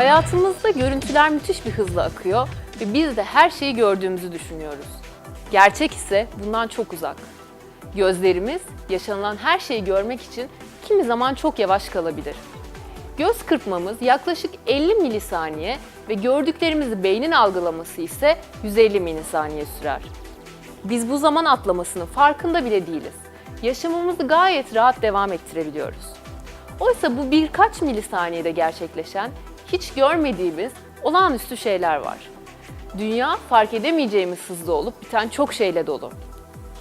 Hayatımızda görüntüler müthiş bir hızla akıyor ve biz de her şeyi gördüğümüzü düşünüyoruz. Gerçek ise bundan çok uzak. Gözlerimiz yaşanılan her şeyi görmek için kimi zaman çok yavaş kalabilir. Göz kırpmamız yaklaşık 50 milisaniye ve gördüklerimizi beynin algılaması ise 150 milisaniye sürer. Biz bu zaman atlamasının farkında bile değiliz. Yaşamımızı gayet rahat devam ettirebiliyoruz. Oysa bu birkaç milisaniyede gerçekleşen, hiç görmediğimiz olağanüstü şeyler var. Dünya fark edemeyeceğimiz hızda olup biten çok şeyle dolu.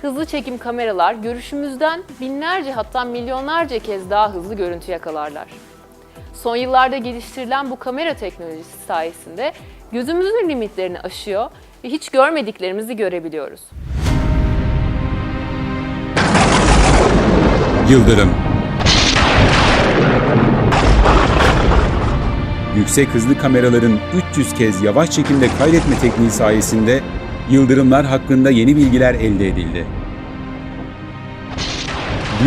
Hızlı çekim kameralar görüşümüzden binlerce hatta milyonlarca kez daha hızlı görüntü yakalarlar. Son yıllarda geliştirilen bu kamera teknolojisi sayesinde gözümüzün limitlerini aşıyor ve hiç görmediklerimizi görebiliyoruz. Yıldırım Yüksek hızlı kameraların 300 kez yavaş çekimde kaydetme tekniği sayesinde yıldırımlar hakkında yeni bilgiler elde edildi.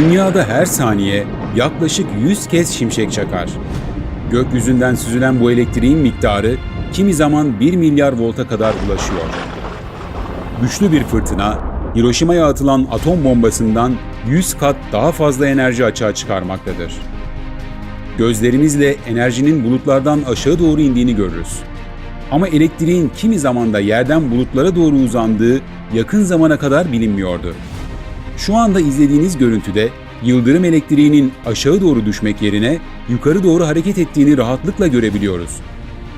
Dünyada her saniye yaklaşık 100 kez şimşek çakar. Gökyüzünden süzülen bu elektriğin miktarı kimi zaman 1 milyar volta kadar ulaşıyor. Güçlü bir fırtına, Hiroşima'ya atılan atom bombasından 100 kat daha fazla enerji açığa çıkarmaktadır. Gözlerimizle enerjinin bulutlardan aşağı doğru indiğini görürüz. Ama elektriğin kimi zamanda yerden bulutlara doğru uzandığı yakın zamana kadar bilinmiyordu. Şu anda izlediğiniz görüntüde yıldırım elektriğinin aşağı doğru düşmek yerine yukarı doğru hareket ettiğini rahatlıkla görebiliyoruz.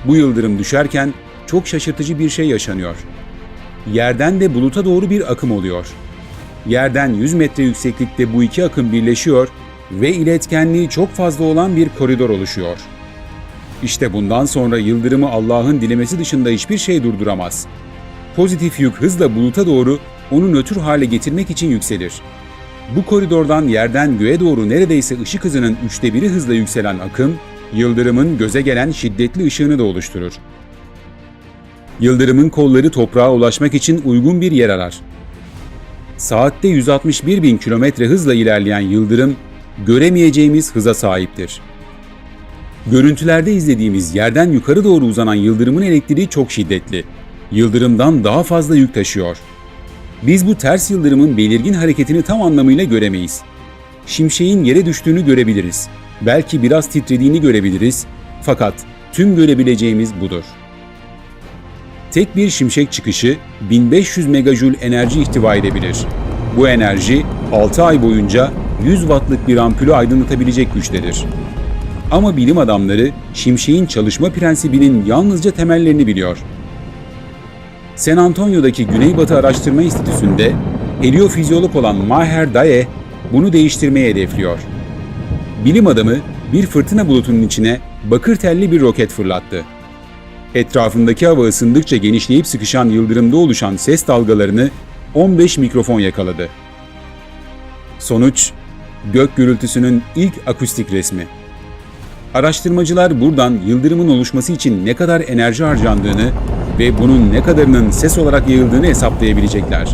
Bu yıldırım düşerken çok şaşırtıcı bir şey yaşanıyor. Yerden de buluta doğru bir akım oluyor. Yerden 100 metre yükseklikte bu iki akım birleşiyor ve iletkenliği çok fazla olan bir koridor oluşuyor. İşte bundan sonra yıldırımı Allah'ın dilemesi dışında hiçbir şey durduramaz. Pozitif yük hızla buluta doğru onu nötr hale getirmek için yükselir. Bu koridordan yerden göğe doğru neredeyse ışık hızının üçte biri hızla yükselen akım, yıldırımın göze gelen şiddetli ışığını da oluşturur. Yıldırımın kolları toprağa ulaşmak için uygun bir yer arar. Saatte 161 bin kilometre hızla ilerleyen yıldırım, göremeyeceğimiz hıza sahiptir. Görüntülerde izlediğimiz yerden yukarı doğru uzanan yıldırımın elektriği çok şiddetli. Yıldırımdan daha fazla yük taşıyor. Biz bu ters yıldırımın belirgin hareketini tam anlamıyla göremeyiz. Şimşeğin yere düştüğünü görebiliriz. Belki biraz titrediğini görebiliriz. Fakat tüm görebileceğimiz budur. Tek bir şimşek çıkışı 1500 megajül enerji ihtiva edebilir. Bu enerji 6 ay boyunca 100 wattlık bir ampulü aydınlatabilecek güçtedir. Ama bilim adamları şimşeğin çalışma prensibinin yalnızca temellerini biliyor. San Antonio'daki Güneybatı Araştırma Enstitüsü'nde heliofizyolog olan Maher Daye bunu değiştirmeyi hedefliyor. Bilim adamı bir fırtına bulutunun içine bakır telli bir roket fırlattı. Etrafındaki hava ısındıkça genişleyip sıkışan yıldırımda oluşan ses dalgalarını 15 mikrofon yakaladı. Sonuç, gök gürültüsünün ilk akustik resmi. Araştırmacılar buradan yıldırımın oluşması için ne kadar enerji harcandığını ve bunun ne kadarının ses olarak yayıldığını hesaplayabilecekler.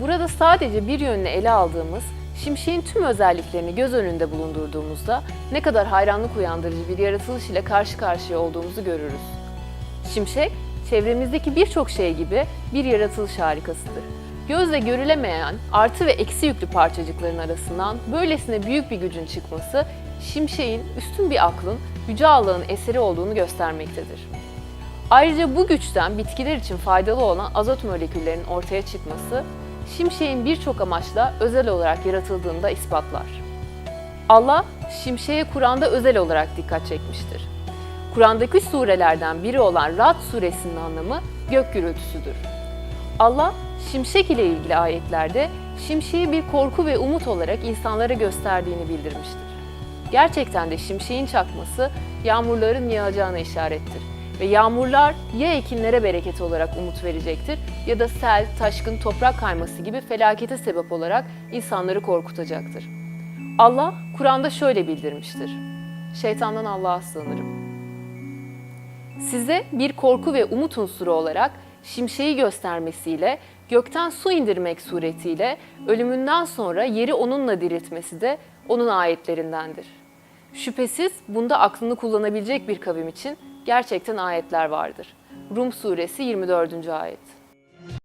Burada sadece bir yönünü ele aldığımız şimşeğin tüm özelliklerini göz önünde bulundurduğumuzda ne kadar hayranlık uyandırıcı bir yaratılış ile karşı karşıya olduğumuzu görürüz. Şimşek, çevremizdeki birçok şey gibi bir yaratılış harikasıdır. Gözle görülemeyen artı ve eksi yüklü parçacıkların arasından böylesine büyük bir gücün çıkması, şimşeğin üstün bir aklın, yüce Allah'ın eseri olduğunu göstermektedir. Ayrıca bu güçten bitkiler için faydalı olan azot moleküllerinin ortaya çıkması, şimşeğin birçok amaçla özel olarak yaratıldığını da ispatlar. Allah, şimşeğe Kur'an'da özel olarak dikkat çekmiştir. Kur'an'daki surelerden biri olan Rad suresinin anlamı gök gürültüsüdür. Allah, şimşek ile ilgili ayetlerde şimşeği bir korku ve umut olarak insanlara gösterdiğini bildirmiştir. Gerçekten de şimşeğin çakması yağmurların yağacağına işarettir ve yağmurlar ya ekinlere bereket olarak umut verecektir ya da sel, taşkın, toprak kayması gibi felakete sebep olarak insanları korkutacaktır. Allah Kur'an'da şöyle bildirmiştir. Şeytandan Allah'a sığınırım. Size bir korku ve umut unsuru olarak şimşeği göstermesiyle, gökten su indirmek suretiyle ölümünden sonra yeri onunla diriltmesi de onun ayetlerindendir. Şüphesiz bunda aklını kullanabilecek bir kavim için gerçekten ayetler vardır. Rum suresi 24. ayet.